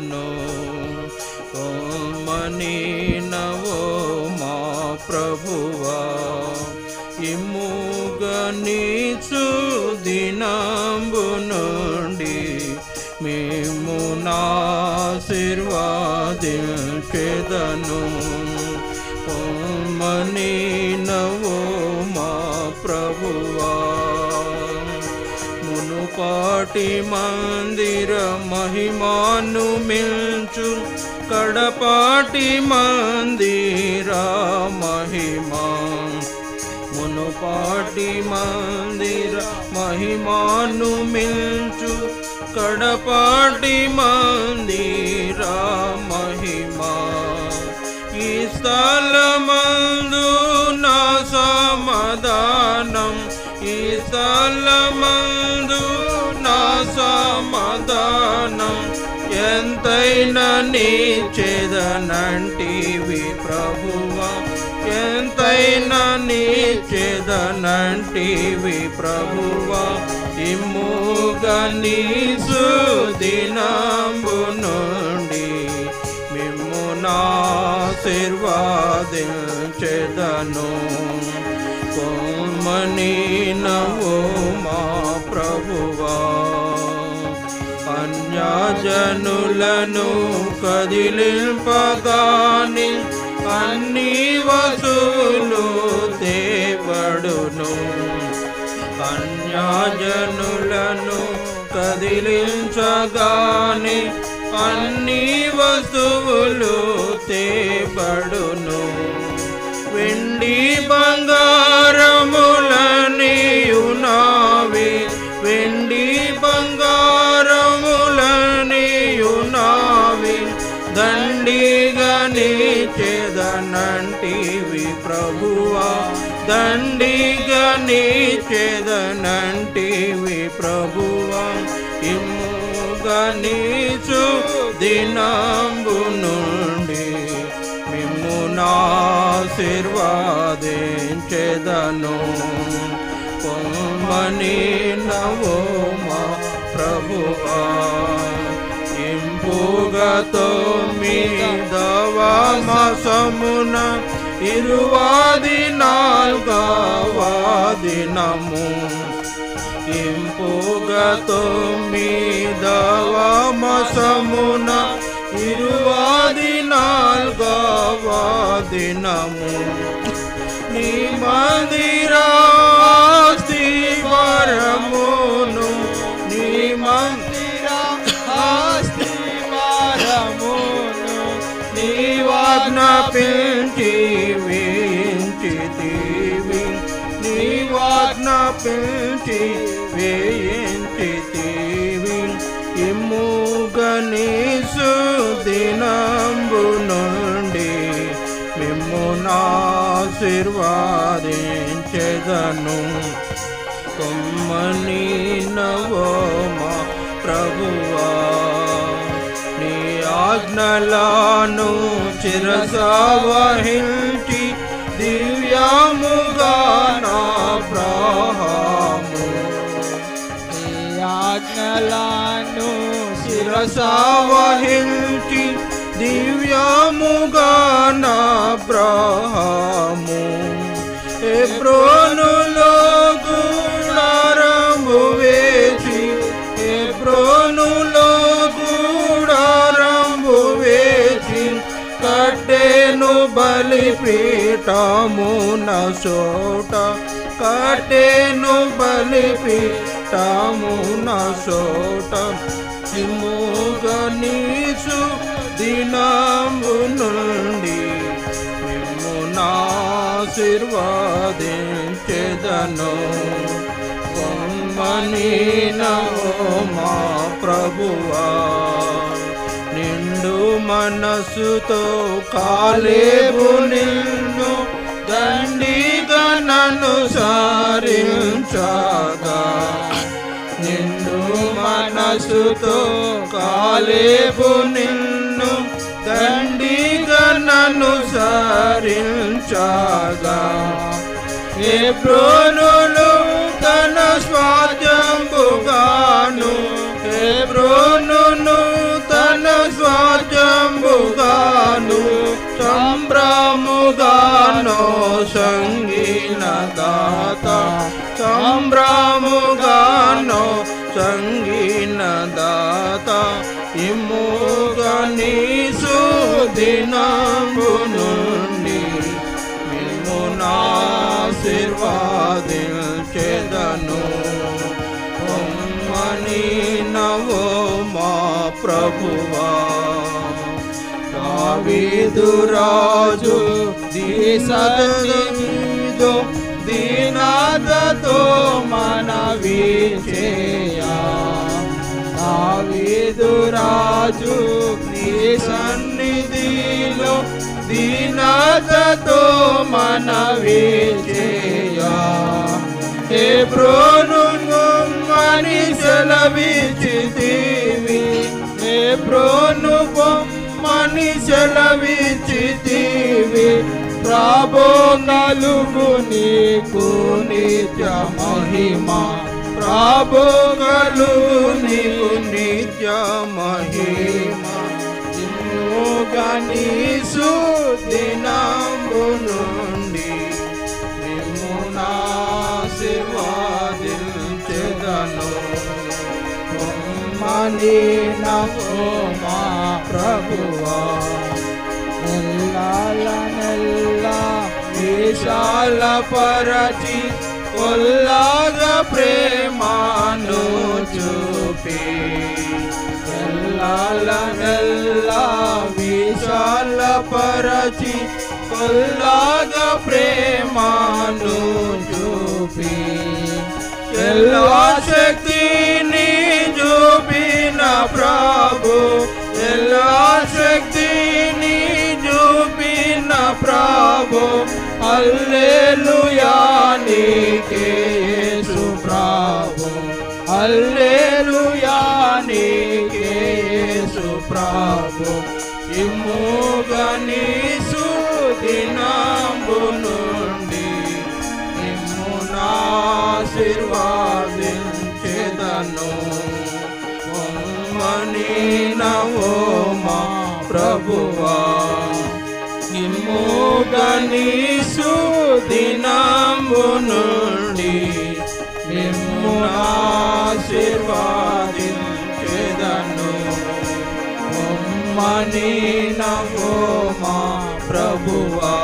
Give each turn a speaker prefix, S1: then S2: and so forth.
S1: చేదను ఓమని నవో మా ప్రభువా. ఇమ్ముగనీచు దినంబు నుండి మేము నాశీర్వాదించెదను ఓమని నవ మునుపాటి మందిర మహిమాను మిల్చు కడపాటి మందిర మహిమా. మునుపాటి మందిర మహిమాను మిల్చు కడపాటి మందిర మహిమా. ఈ స్థలమందు నా సమాధానం. ఈ స్థలమందు నీ చేదనంటివి ప్రభువా. ఎంతైనా నీ చేదనంటివి ప్రభువా. ఇమ్ముగా నీ సుదినంబు నుండి మిమ్ము నాశీర్వాదించెదను కోమని నవో మా ప్రభువా. అన్యజనులను కదిలింపగాని అన్ని వసూలు తేవడును అన్యాజనులను కదిలించగాని అన్ని వస్తువులు తేబడును. వెండి బ చేదనంటివి ప్రభువా. దండిగా నీ చేదనంటివి ప్రభువా. ఇమ్ముగా నీచు దినంబు నుండి మిమ్ము నాశీర్వాదించెదను పొమ్మని నవో మా ప్రభువా. ఇంపుగతో మీదవా మాసమున ఇరువాది నాల్గవా దినము ఇంపుగతో మీదవా మాసమున ఇరువాది నాల్గవా దినము నీ మందిరా వాజ్ఞాపించి వేయించితివి నీ వాజ్ఞాపించి వేయించితివి ఇమ్ముగనీసు దినంబు నుండి మిమ్ము నాశీర్వాదించెదను కొమ్మని నవో ప్రభువా. ఆజ్ఞలను చిరసవహించి దివ్యాముగా నా ప్రాహము
S2: నీ ఆజ్ఞలను
S1: శిరసావహించి దివ్యాముగా నా బ్రహము ఎబ్రోనులో కట్టెను బలిపీఠము కటేను కట్టెను బలిపీఠము నసోట సిముగనీసు దినము నుండి మేము నాశీర్వాదించెదను నవో మా ప్రభువా. నిండు మనసుతో కాలేబు నిన్ను దండిగా నన్ను సారించగా నిండు మనసుతో కాలేబు నిన్ను దండిగా నన్ను సారించగా ఏ ప్రోను తన స్వా సంగీన దాత సంభ్రముగానో సంగీన దాత ఇమ్ముగని సుదినము నుండి మిమ్మునాశీర్వాదించెదను పొమ్మని నవో మా ప్రభువా దావీదురాజు దీసదో దీనాదతో మనవి చేయా దావీదురాజు నీ సన్నిధిలో దీనాదతో మనవి చేయా ఏ బ్రోను మని సెలవిచితివి ఏ బ్రోను బొమ్మని సెలవిచితివి ప్రభో నలుగు నీకు నిత్య మహిమ. ప్రభో కలుగు నీకు నిత్య మహిమ. గణీసు దినంబు నుండి మిమ్మునాశీర్వాదించెదను మణి నమో మా ప్రభువా.
S2: నెల్లాల
S1: విశాల పరచి కొల్లాగ ప్రేమాను చూపి. నెల్లాల విశాల పరచి కొల్లాగ ప్రేమాను చూపి. ఎల్లా శక్తిని చూపిన ప్రా ప్రభు. అల్లెలుయా నీకే యేసు ప్రభు. అల్లెలుయా నీకే యేసు ప్రభు. ఇమ్ముగని సుదినంబు నుండి నిమ్మునాశీర్వాదించెదను మని నవో మా ప్రభువా. నిమ్ముగని సుదినంబు నుండి నిమ్మునాశీర్వాదించెదను మని నవో మా ప్రభువా.